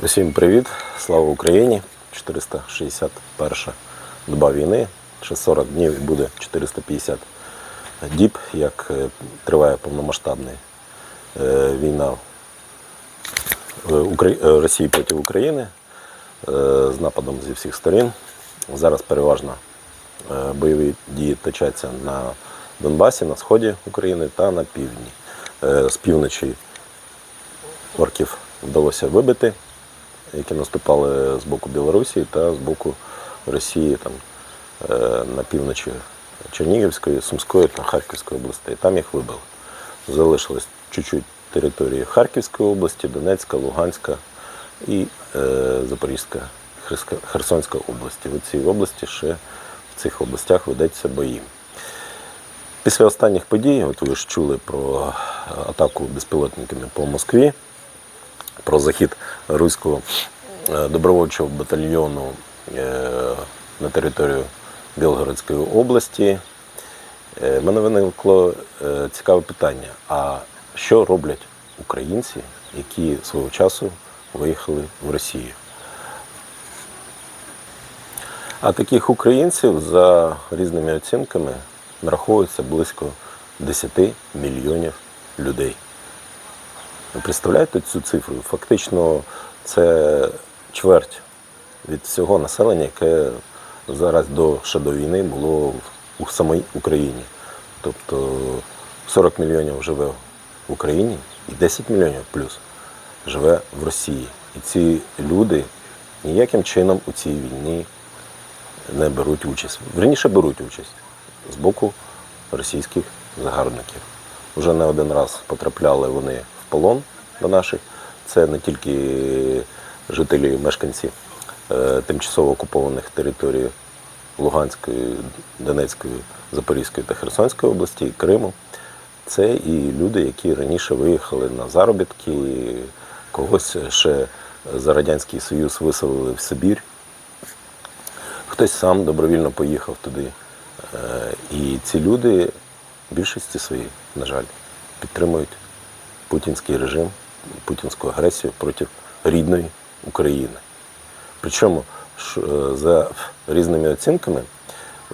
Усім привіт, слава Україні! 461 доба війни. Ще 40 днів і буде 450 діб, як е, триває повномасштабна е, війна е, Росії проти України з нападом зі всіх сторін. Зараз переважно бойові дії точаться на Донбасі, на сході України та на півдні. З півночі орків вдалося вибити, які наступали з боку Білорусі та з боку Росії там, е, на півночі Чернігівської, Сумської та Харківської областей. Там їх вибили. Залишилось чуть-чуть території Харківської області, Донецька, Луганська і е, Запорізька, Херсонська області. В цій області ще в цих областях ведеться бої. Після останніх подій, от ви ж чули про атаку безпілотниками по Москві, про захід руського е, добровольчого батальйону е, на територію Білгородської області. Е, мене виникло цікаве питання: а що роблять українці, які свого часу виїхали в Росію? А таких українців за різними оцінками нараховується близько 10 мільйонів людей. Представляєте цю цифру? Фактично це чверть від всього населення, яке зараз до ще до війни було у самій Україні. Тобто 40 мільйонів живе в Україні і 10 мільйонів плюс живе в Росії. І ці люди ніяким чином у цій війні не беруть участь. Верніше беруть участь з боку російських загарбників. Вже не один раз потрапляли вони полон до наших. Це не тільки жителі, мешканці е, тимчасово окупованих територій Луганської, Донецької, Запорізької та Херсонської області, Криму. Це і люди, які раніше виїхали на заробітки, когось ще за Радянський Союз виселили в Сибір. Хтось сам добровільно поїхав туди. Е, І ці люди більшості своїй, на жаль, підтримують путінський режим, путінську агресію проти рідної України. Причому е, за різними оцінками,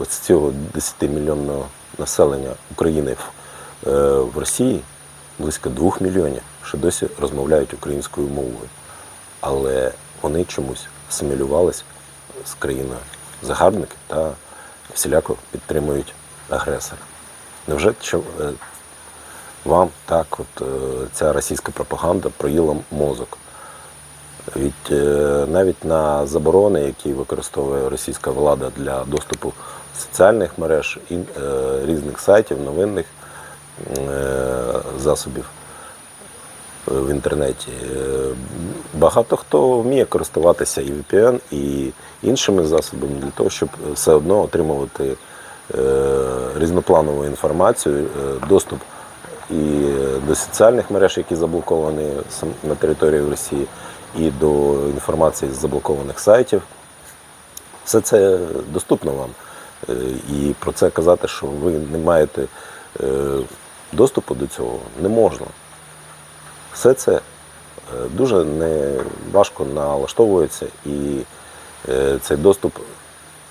з цього 10-мільйонного населення України в, е, Росії близько 2 мільйонів, що досі розмовляють українською мовою. Але вони чомусь асимілювалися з країною загарбники та всіляко підтримують агресора. Невже е, вам так от, е, ця російська пропаганда проїла мозок? Від е, навіть на заборони, які використовує російська влада для доступу соціальних мереж, і, е, різних сайтів, новинних засобів в інтернеті. Багато хто вміє користуватися і VPN, і іншими засобами для того, щоб все одно отримувати різнопланову інформацію, доступ і до соціальних мереж, які заблоковані на території Росії, і до інформації з заблокованих сайтів. Все це доступно вам. Е, І про це казати, що ви не маєте е, доступу до цього, не можна. Все це е, дуже не важко налаштовується і цей доступ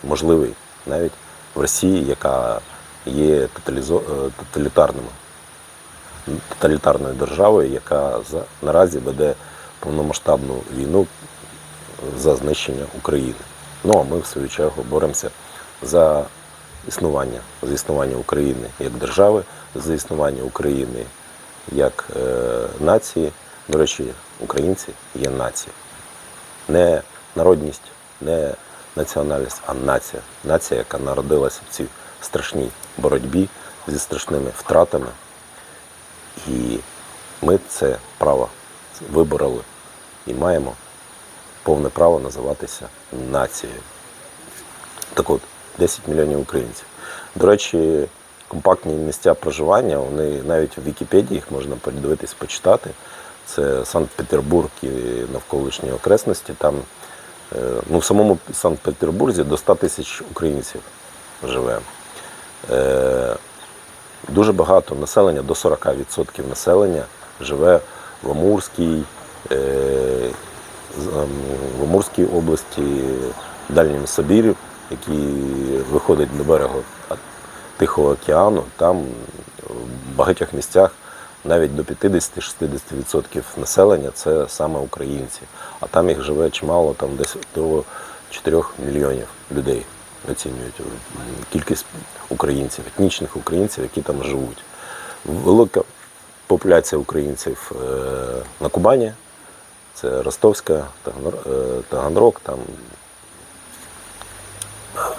можливий навіть в Росії, яка є тоталізо- е, тоталітарним тоталітарною державою, яка наразі веде повномасштабну війну за знищення України. Ну а ми, в свою чергу, боремося за існування, за існування України як держави, за існування України як е, нації. До речі, українці є нація. Не народність, не національність, а нація. Нація, яка народилася в цій страшній боротьбі зі страшними втратами. І ми це право вибороли і маємо повне право називатися нацією. Так от, 10 мільйонів українців. До речі, компактні місця проживання, вони навіть в Вікіпедії їх можна подивитись, почитати. Це Санкт-Петербург і навколишні окресності. Там е, ну, в самому Санкт-Петербурзі до 100 тисяч українців живе. Дуже багато населення, до 40% населення живе в Амурській, е, там в Амурській області, в Дальньому Сибірі, який виходить до берегу Тихого океану, там в багатьох місцях навіть до 50-60% населення це саме українці. А там їх живе чимало, там десь до 4 мільйонів людей оцінюють кількість українців, етнічних українців, які там живуть. Велика популяція українців е, на Кубані, це Ростовська, е, Таганрог, там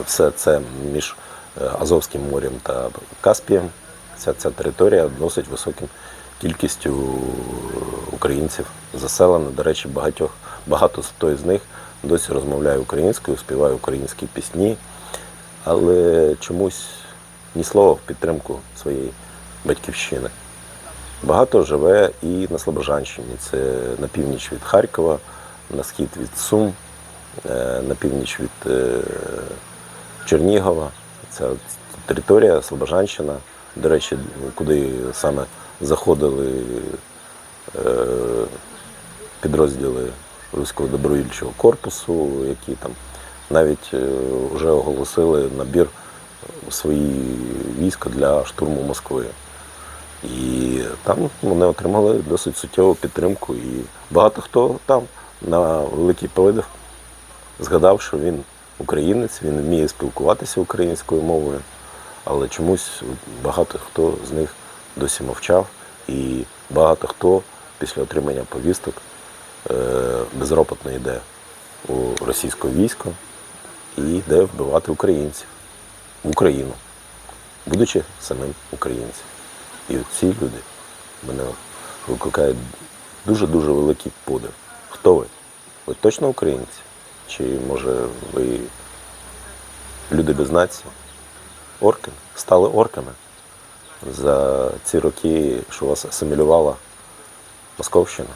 все це між е, Азовським морем та Каспієм. Вся ця територія досить високим кількістю українців заселена. До речі, багатьох, багато хто з них досі розмовляє українською, співає українські пісні, але чомусь ні слова в підтримку своєї батьківщини. Багато живе і на Слобожанщині. Це на північ від Харкова, на схід від Сум, е, на північ від е, Чернігова. Це територія Слобожанщина. До речі, куди саме заходили е, підрозділи Руського добровільчого корпусу, які там навіть вже оголосили набір свої війська для штурму Москви. І там вони отримали досить суттєву підтримку. І багато хто там на великий подив згадав, що він українець, він вміє спілкуватися українською мовою, але чомусь багато хто з них досі мовчав, і багато хто після отримання повісток е, безропотно йде у російське військо і йде вбивати українців в Україну, будучи самим українцем. І ці люди мене викликають дуже-дуже великий подив. Хто ви? Ви точно українці? Чи може ви люди без нації? Орки? Стали орками за ці роки, що вас асимілювала Московщина?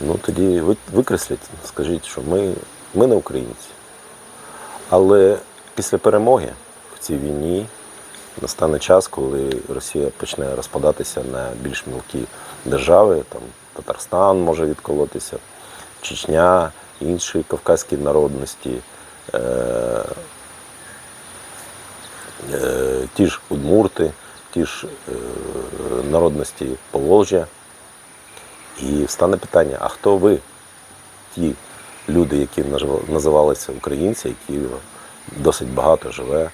Ну тоді викресліть, скажіть, що ми, ми не українці. Але після перемоги в цій війні настане час, коли Росія почне розпадатися на більш мілкі держави, там Татарстан може відколотися, Чечня, інші кавказькі народності, е, е, ті ж удмурти, ті ж е, народності Поволжя. І встане питання: а хто ви? Ті люди, які називалися українці, які досить багато живе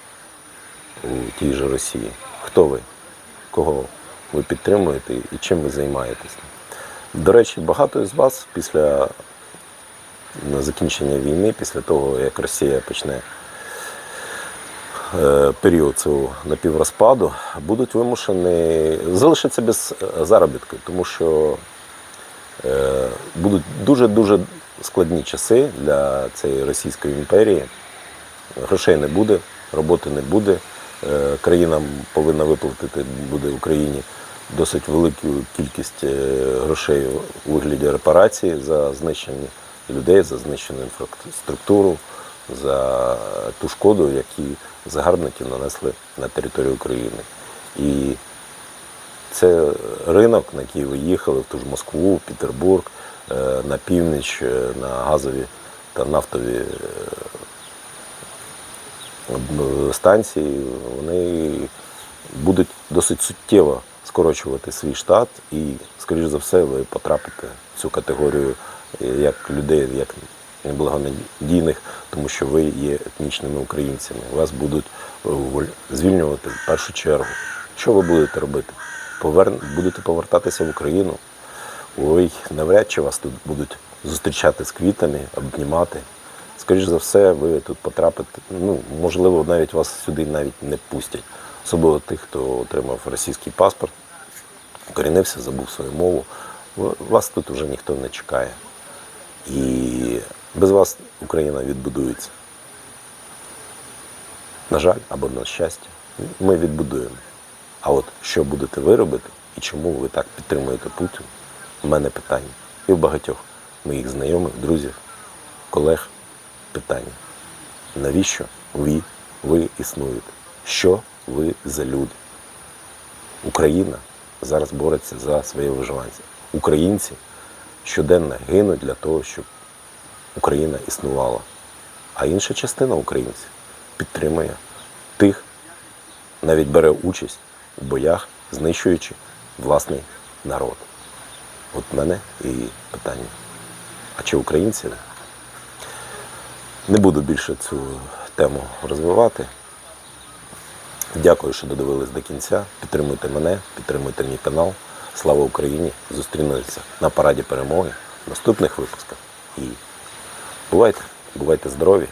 у тій же Росії. Хто ви? Кого ви підтримуєте і чим ви займаєтесь? До речі, багато з вас після закінчення війни, після того, як Росія почне е, період цього напіврозпаду, будуть вимушені залишитися без заробітку, тому що е, будуть дуже-дуже складні часи для цієї Російської імперії. Грошей не буде, роботи не буде. Е, Країна повинна виплатити буде Україні досить велику кількість е, грошей у вигляді репарації за знищення людей, за знищену інфраструктуру, за ту шкоду, які загарбники нанесли на територію України. І це ринок, на який ви їхали, в ту ж Москву, Петербург, на північ, е, на газові та нафтові е, станції, вони будуть досить суттєво скорочувати свій штат і, скоріш за все, ви потрапите в цю категорію е, як людей, як неблагонадійних, тому що ви є етнічними українцями. Вас будуть е, звільнювати в першу чергу. Що ви будете робити? Повер... Будете повертатися в Україну. Ой, навряд чи вас тут будуть зустрічати з квітами, обнімати. Скоріше за все, ви тут потрапите. Ну, можливо, навіть вас сюди навіть не пустять. Особливо тих, хто отримав російський паспорт, корінився, забув свою мову. Вас тут вже ніхто не чекає. І без вас Україна відбудується. На жаль, або на щастя, ми відбудуємо. А от що будете ви робити і чому ви так підтримуєте Путін? У мене питання. І в багатьох моїх знайомих, друзів, колег питання. Навіщо ви, ви існуєте? Що ви за люди? Україна зараз бореться за своє виживання. Українці щоденно гинуть для того, щоб Україна існувала. А інша частина українців підтримує тих, навіть бере участь у боях, знищуючи власний народ. От мене і питання. А чи українці? Не буду більше цю тему розвивати. Дякую, що додивились до кінця. Підтримуйте мене, підтримуйте мій канал. Слава Україні! Зустрінемося на параді перемоги в наступних випусках. І бувайте, бувайте здорові!